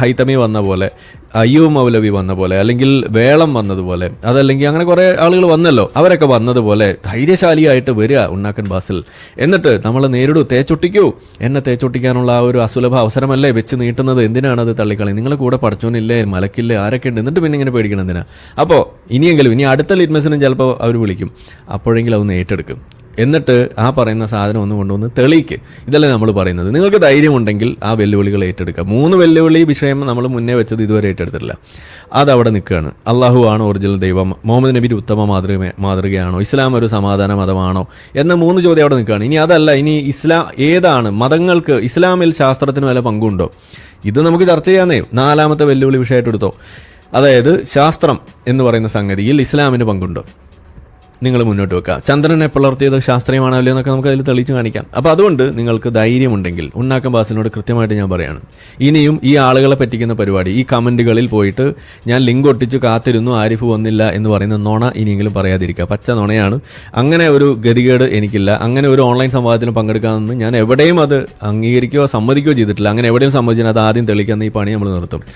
ഹൈത്തമി വന്ന പോലെ അയ്യോ മൗലവി വന്ന പോലെ അല്ലെങ്കിൽ വേളം വന്നതുപോലെ അതല്ലെങ്കിൽ അങ്ങനെ കുറേ ആളുകൾ വന്നല്ലോ അവരൊക്കെ വന്നതുപോലെ ധൈര്യശാലിയായിട്ട് വരിക ഉണ്ണാക്കൻ ബാസിൽ. എന്നിട്ട് നമ്മൾ നേരിടൂ തേച്ചൊട്ടിക്കൂ എന്നെ തേച്ചൊട്ടിക്കാനുള്ള ആ ഒരു അസുലഭ അവസരമല്ലേ വെച്ച് നീട്ടുന്നത്? എന്തിനാണ് അത് തള്ളിക്കളി? നിങ്ങളെ കൂടെ പഠിച്ചോനില്ലേ മലക്കില്ലേ? ആരൊക്കെ ഉണ്ട് എന്നിട്ട് പിന്നെ ഇങ്ങനെ പേടിക്കണം എന്തിനാ? അപ്പോൾ ഇനിയെങ്കിലും ഇനി അടുത്ത ലിറ്റ്മസിനും ചിലപ്പോൾ അവർ വിളിക്കും. അപ്പോഴെങ്കിലും അതൊന്ന് ഏറ്റെടുക്കും. എന്നിട്ട് ആ പറയുന്ന സാധനം ഒന്ന് കൊണ്ടുവന്ന് തെളിയിക്ക്. ഇതല്ലേ നമ്മൾ പറയുന്നത്. നിങ്ങൾക്ക് ധൈര്യമുണ്ടെങ്കിൽ ആ വെല്ലുവിളികൾ ഏറ്റെടുക്കുക. മൂന്ന് വെല്ലുവിളി വിഷയം നമ്മൾ മുന്നേ വെച്ചത് ഇതുവരെ ഏറ്റെടുത്തിട്ടില്ല. അതവിടെ നിൽക്കുകയാണ്. അള്ളാഹു ആണ് ഒറിജിനൽ ദൈവം. മുഹമ്മദ് നബി ഉത്തമ മാതൃക മാതൃകയാണോ? ഇസ്ലാം ഒരു സമാധാന മതമാണോ? എന്ന മൂന്ന് ചോദ്യം അവിടെ നിൽക്കുകയാണ്. ഇനി അതല്ല ഇനി ഇസ്ലാം ഏതാണ് മതങ്ങൾക്ക് ഇസ്ലാമിൽ ശാസ്ത്രത്തിന് വല്ല പങ്കുണ്ടോ? ഇത് നമുക്ക് ചർച്ച ചെയ്യാന്നേ. നാലാമത്തെ വെല്ലുവിളി വിഷയമായിട്ട് എടുത്തോ. അതായത് ശാസ്ത്രം എന്ന് പറയുന്ന സംഗതിയിൽ ഇസ്ലാമിന് പങ്കുണ്ടോ? നിങ്ങൾ മുന്നോട്ട് വെക്കുക. ചന്ദ്രനെ പുലർത്തിയത് ശാസ്ത്രീയമാണോ അല്ലയോ എന്നൊക്കെ നമുക്ക് അതിൽ തെളിയിച്ച് കാണിക്കാം. അപ്പോൾ അതുകൊണ്ട് നിങ്ങൾക്ക് ധൈര്യമുണ്ടെങ്കിൽ ഉണ്ണാക്കം ബാസിനോട് കൃത്യമായിട്ട് ഞാൻ പറയാണ്. ഇനിയും ഈ ആളുകളെ പറ്റിക്കുന്ന പരിപാടി ഈ കമന്റുകളിൽ പോയിട്ട് ഞാൻ ലിങ്ക് ഒട്ടിച്ച് കാത്തിരുന്നു ആരിഫ് വന്നില്ല എന്ന് പറയുന്ന നുണ ഇനിയെങ്കിലും പറയാതിരിക്കുക. പച്ച നുണയാണ്. അങ്ങനെ ഒരു ഗതികേട് എനിക്കില്ല. അങ്ങനെ ഒരു ഓൺലൈൻ സംവാദത്തിന് പങ്കെടുക്കാമെന്ന് ഞാൻ എവിടെയും അത് അംഗീകരിക്കുകയോ സമ്മതിക്കുകയോ ചെയ്തിട്ടില്ല. അങ്ങനെ എവിടെയും സമ്മതിച്ചാൽ അത് ആദ്യം തെളിയിക്കുന്ന ഈ പണി നമ്മൾ നിർത്തും.